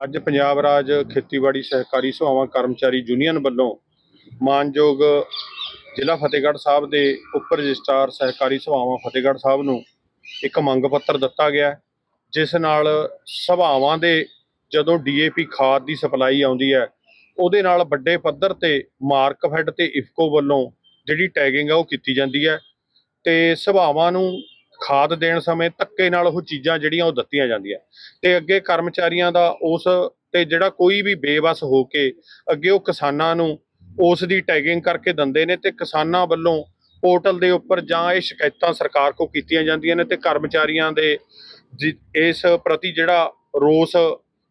ਅੱਜ ਪੰਜਾਬ ਰਾਜ ਖੇਤੀਬਾੜੀ ਸਹਿਕਾਰੀ ਸਭਾਵਾਂ ਕਰਮਚਾਰੀ ਯੂਨੀਅਨ ਵੱਲੋਂ ਮਾਨਯੋਗ ਜ਼ਿਲ੍ਹਾ ਫਤਿਹਗੜ੍ਹ ਸਾਹਿਬ ਦੇ ਉਪ ਰਜਿਸਟਰਾਰ ਸਹਿਕਾਰੀ ਸਭਾਵਾਂ ਫਤਿਹਗੜ੍ਹ ਸਾਹਿਬ ਨੂੰ ਇੱਕ ਮੰਗ ਪੱਤਰ ਦਿੱਤਾ ਗਿਆ ਜਿਸ ਨਾਲ ਸਭਾਵਾਂ ਦੇ ਜਦੋਂ ਡੀਏਪੀ ਖਾਦ ਦੀ ਸਪਲਾਈ ਆਉਂਦੀ ਹੈ, ਉਹਦੇ ਨਾਲ ਵੱਡੇ ਪੱਧਰ ਤੇ ਮਾਰਕਫੈਡ ਤੇ ਇਫਕੋ ਵੱਲੋਂ ਜਿਹੜੀ ਟੈਗਿੰਗ ਆ ਉਹ ਕੀਤੀ ਜਾਂਦੀ ਹੈ ਤੇ ਸਭਾਵਾਂ ਨੂੰ ਖਾਦ ਦੇਣ ਸਮੇਂ ਧੱਕੇ ਨਾਲ ਉਹ ਚੀਜ਼ਾਂ ਜਿਹੜੀਆਂ ਉਹ ਦਿੱਤੀਆਂ ਜਾਂਦੀਆਂ। ਤੇ ਅੱਗੇ ਕਰਮਚਾਰੀਆਂ ਦਾ ਉਸ ਤੇ ਜਿਹੜਾ ਕੋਈ ਵੀ ਬੇਵਸ ਹੋ ਕੇ ਅੱਗੇ ਉਹ ਕਿਸਾਨਾਂ ਨੂੰ ਉਸ ਦੀ ਟੈਗਿੰਗ ਕਰਕੇ ਦਿੰਦੇ ਨੇ ਤੇ ਕਿਸਾਨਾਂ ਵੱਲੋਂ ਪੋਰਟਲ ਦੇ ਉੱਪਰ ਜਾਂ ਇਹ ਸ਼ਿਕਾਇਤਾਂ ਸਰਕਾਰ ਕੋ ਕੀਤੀਆਂ ਜਾਂਦੀਆਂ ਨੇ ਤੇ ਕਰਮਚਾਰੀਆਂ ਦੇ ਇਸ ਪ੍ਰਤੀ ਜਿਹੜਾ ਰੋਸ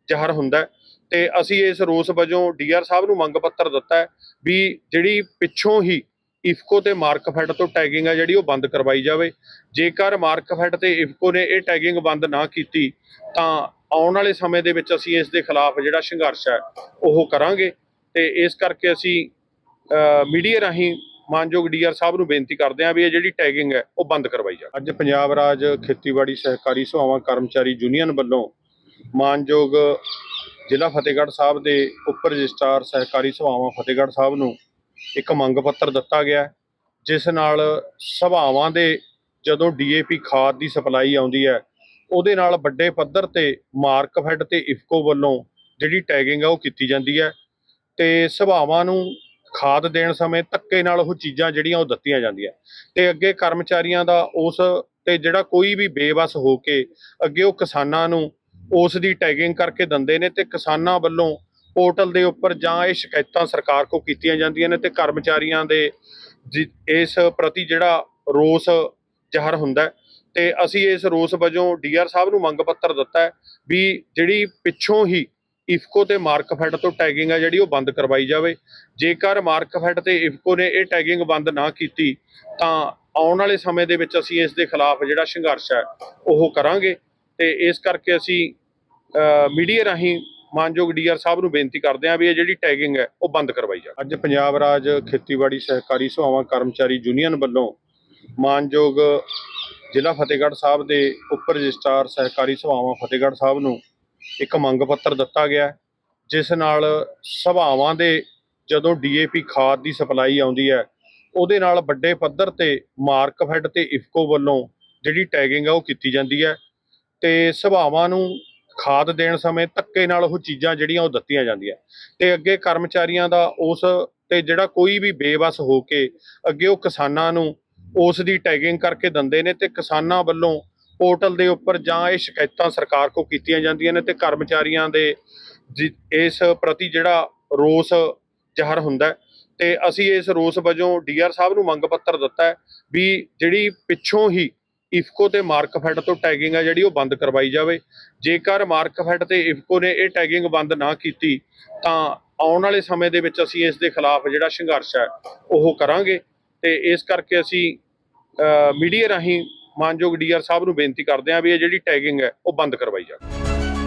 ਜ਼ਾਹਰ ਹੁੰਦਾ ਹੈ। ਤੇ ਅਸੀਂ ਇਸ ਰੋਸ ਵਜੋਂ ਡੀਆਰ ਸਾਹਿਬ ਨੂੰ ਮੰਗ ਪੱਤਰ ਦਿੱਤਾ ਵੀ ਜਿਹੜੀ ਪਿੱਛੋਂ ਹੀ ਇਫਕੋ ਤੇ ਮਾਰਕਫੈਡ ਤੋਂ ਟੈਗਿੰਗ ਆ ਜਿਹੜੀ ਉਹ ਬੰਦ ਕਰਵਾਈ ਜਾਵੇ। ਜੇਕਰ ਮਾਰਕਫੈਡ ਤੇ ਇਫਕੋ ਨੇ ਇਹ ਟੈਗਿੰਗ ਬੰਦ ਨਾ ਕੀਤੀ, ਤਾਂ ਆਉਣ ਵਾਲੇ ਸਮੇਂ ਦੇ ਵਿੱਚ ਅਸੀਂ ਇਸ ਦੇ ਖਿਲਾਫ ਜਿਹੜਾ ਸੰਘਰਸ਼ ਹੈ, ਉਹ ਕਰਾਂਗੇ। ਤੇ ਇਸ ਕਰਕੇ ਅਸੀਂ ਮੀਡੀਆ ਰਾਹੀਂ ਮਾਨਯੋਗ ਡੀਆਰ ਸਾਹਿਬ ਨੂੰ ਬੇਨਤੀ ਕਰਦੇ ਹਾਂ ਵੀ ਇਹ ਜਿਹੜੀ ਟੈਗਿੰਗ ਹੈ, ਉਹ ਬੰਦ ਕਰਵਾਈ ਜਾਵੇ। ਅੱਜ ਪੰਜਾਬ ਰਾਜ ਖੇਤੀਬਾੜੀ ਸਹਿਕਾਰੀ ਸਭਾਵਾਂ ਕਰਮਚਾਰੀ ਯੂਨੀਅਨ ਵੱਲੋਂ ਮਾਨਯੋਗ ਜ਼ਿਲ੍ਹਾ ਫਤਿਹਗੜ੍ਹ ਸਾਹਿਬ ਦੇ ਉਪ ਰਜਿਸਟਰਾਰ ਸਹਿਕਾਰੀ ਸਭਾਵਾਂ ਫਤਿਹਗੜ੍ਹ ਸਾਹਿਬ ਨੂੰ ਇੱਕ ਮੰਗ ਪੱਤਰ ਦਿੱਤਾ ਗਿਆ ਜਿਸ ਨਾਲ ਸਭਾਵਾਂ ਦੇ ਜਦੋਂ ਡੀਏਪੀ ਖਾਦ ਦੀ ਸਪਲਾਈ ਆਉਂਦੀ ਹੈ, ਉਹਦੇ ਨਾਲ ਵੱਡੇ ਪੱਧਰ ਤੇ ਮਾਰਕਫੈਡ ਤੇ ਇਫਕੋ ਵੱਲੋਂ ਜਿਹੜੀ ਟੈਗਿੰਗ ਆ ਉਹ ਕੀਤੀ ਜਾਂਦੀ ਹੈ ਤੇ ਸਭਾਵਾਂ ਨੂੰ ਖਾਦ ਦੇਣ ਸਮੇਂ ਧੱਕੇ ਨਾਲ ਉਹ ਚੀਜ਼ਾਂ ਜਿਹੜੀਆਂ ਉਹ ਦਿੱਤੀਆਂ ਜਾਂਦੀਆਂ। ਤੇ ਅੱਗੇ ਕਰਮਚਾਰੀਆਂ ਦਾ ਉਸ ਤੇ ਜਿਹੜਾ ਕੋਈ ਵੀ ਬੇਵਸ ਹੋ ਕੇ ਅੱਗੇ ਉਹ ਕਿਸਾਨਾਂ ਨੂੰ ਉਸ ਦੀ ਟੈਗਿੰਗ ਕਰਕੇ ਦਿੰਦੇ ਨੇ ਤੇ ਕਿਸਾਨਾਂ ਵੱਲੋਂ ਪੋਰਟਲ ਦੇ ਉੱਪਰ ਜਾਂ ਇਹ ਸ਼ਿਕਾਇਤਾਂ ਸਰਕਾਰ ਕੋ ਕੀਤੀਆਂ ਜਾਂਦੀਆਂ ਨੇ ਤੇ ਕਰਮਚਾਰੀਆਂ ਦੇ ਜਿ- ਇਸ ਪ੍ਰਤੀ ਜਿਹੜਾ ਰੋਸ ਜ਼ਾਹਰ ਹੁੰਦਾ ਹੈ। ਤੇ ਅਸੀਂ ਇਸ ਰੋਸ ਵਜੋਂ ਡੀਆਰ ਸਾਹਿਬ ਨੂੰ ਮੰਗ ਪੱਤਰ ਦਿੱਤਾ ਹੈ ਵੀ ਜਿਹੜੀ ਪਿੱਛੋਂ ਹੀ ਇਫਕੋ ਤੇ ਮਾਰਕਫੈਡ ਤੋਂ ਟੈਗਿੰਗ ਹੈ ਜਿਹੜੀ ਉਹ ਬੰਦ ਕਰਵਾਈ ਜਾਵੇ। ਜੇਕਰ ਮਾਰਕਫੈਡ ਤੇ ਇਫਕੋ ਨੇ ਇਹ ਟੈਗਿੰਗ ਬੰਦ ਨਾ ਕੀਤੀ, ਤਾਂ ਆਉਣ ਵਾਲੇ ਸਮੇਂ ਦੇ ਵਿੱਚ ਅਸੀਂ ਇਸ ਦੇ ਖਿਲਾਫ ਜਿਹੜਾ ਸੰਘਰਸ਼ ਹੈ ਉਹ ਕਰਾਂਗੇ। ਤੇ ਇਸ ਕਰਕੇ ਅਸੀਂ ਮੀਡੀਆ ਰਾਹੀਂ ਮਾਨਯੋਗ ਡੀਆਰ ਸਾਹਿਬ ਨੂੰ ਬੇਨਤੀ ਕਰਦੇ ਹਾਂ ਵੀ ਇਹ ਜਿਹੜੀ ਟੈਗਿੰਗ ਹੈ, ਉਹ ਬੰਦ ਕਰਵਾਈ ਜਾਵੇ। ਅੱਜ ਪੰਜਾਬ ਰਾਜ ਖੇਤੀਬਾੜੀ ਸਹਿਕਾਰੀ ਸਭਾਵਾਂ ਕਰਮਚਾਰੀ ਯੂਨੀਅਨ ਵੱਲੋਂ ਮਾਨਯੋਗ ਜ਼ਿਲ੍ਹਾ ਫਤਿਹਗੜ੍ਹ ਸਾਹਿਬ ਦੇ ਉਪ ਰਜਿਸਟਰਾਰ ਸਹਿਕਾਰੀ ਸਭਾਵਾਂ ਫਤਿਹਗੜ੍ਹ ਸਾਹਿਬ ਨੂੰ ਇੱਕ ਮੰਗ ਪੱਤਰ ਦਿੱਤਾ ਗਿਆ ਜਿਸ ਨਾਲ ਸਭਾਵਾਂ ਦੇ ਜਦੋਂ ਡੀਏਪੀ ਖਾਦ ਦੀ ਸਪਲਾਈ ਆਉਂਦੀ ਹੈ, ਉਹਦੇ ਨਾਲ ਵੱਡੇ ਪੱਧਰ ਤੇ ਮਾਰਕਫੈਡ ਤੇ ਇਫਕੋ ਵੱਲੋਂ ਜਿਹੜੀ ਟੈਗਿੰਗ ਆ ਉਹ ਕੀਤੀ ਜਾਂਦੀ ਹੈ ਤੇ ਸਭਾਵਾਂ ਨੂੰ ਖਾਦ ਦੇਣ ਸਮੇਂ ਧੱਕੇ ਨਾਲ ਉਹ ਚੀਜ਼ਾਂ ਜਿਹੜੀਆਂ ਉਹ ਦਿੱਤੀਆਂ ਜਾਂਦੀਆਂ। ਤੇ ਅੱਗੇ ਕਰਮਚਾਰੀਆਂ ਦਾ ਉਸ ਤੇ ਜਿਹੜਾ ਕੋਈ ਵੀ ਬੇਵਸ ਹੋ ਕੇ ਅੱਗੇ ਉਹ ਕਿਸਾਨਾਂ ਨੂੰ ਉਸ ਦੀ ਟੈਗਿੰਗ ਕਰਕੇ ਦਿੰਦੇ ਨੇ ਤੇ ਕਿਸਾਨਾਂ ਵੱਲੋਂ ਪੋਰਟਲ ਦੇ ਉੱਪਰ ਜਾਂ ਇਹ ਸ਼ਿਕਾਇਤਾਂ ਸਰਕਾਰ ਕੋ ਕੀਤੀਆਂ ਜਾਂਦੀਆਂ ਨੇ ਤੇ ਕਰਮਚਾਰੀਆਂ ਦੇ ਜਿ- ਇਸ ਪ੍ਰਤੀ ਜਿਹੜਾ ਰੋਸ ਜ਼ਾਹਰ ਹੁੰਦਾ ਹੈ। ਤੇ ਅਸੀਂ ਇਸ ਰੋਸ ਵਜੋਂ ਡੀਆਰ ਸਾਹਿਬ ਨੂੰ ਮੰਗ ਪੱਤਰ ਦਿੱਤਾ ਵੀ ਜਿਹੜੀ ਪਿੱਛੋਂ ਹੀ ਇਫਕੋ ਤੇ ਮਾਰਕਫੈਡ ਤੋਂ ਟੈਗਿੰਗ ਆ ਜਿਹੜੀ ਉਹ ਬੰਦ ਕਰਵਾਈ ਜਾਵੇ। ਜੇਕਰ ਮਾਰਕਫੈਡ ਤੇ ਇਫਕੋ ਨੇ ਇਹ ਟੈਗਿੰਗ ਬੰਦ ਨਾ ਕੀਤੀ, ਤਾਂ ਆਉਣ ਵਾਲੇ ਸਮੇਂ ਦੇ ਵਿੱਚ ਅਸੀਂ ਇਸ ਦੇ ਖਿਲਾਫ ਜਿਹੜਾ ਸੰਘਰਸ਼ ਹੈ, ਉਹ ਕਰਾਂਗੇ। ਤੇ ਇਸ ਕਰਕੇ ਅਸੀਂ ਮੀਡੀਆ ਰਾਹੀਂ ਮਾਨਯੋਗ ਡੀਆਰ ਸਾਹਿਬ ਨੂੰ ਬੇਨਤੀ ਕਰਦੇ ਹਾਂ ਵੀ ਇਹ ਜਿਹੜੀ ਟੈਗਿੰਗ ਹੈ, ਉਹ ਬੰਦ ਕਰਵਾਈ ਜਾਵੇ।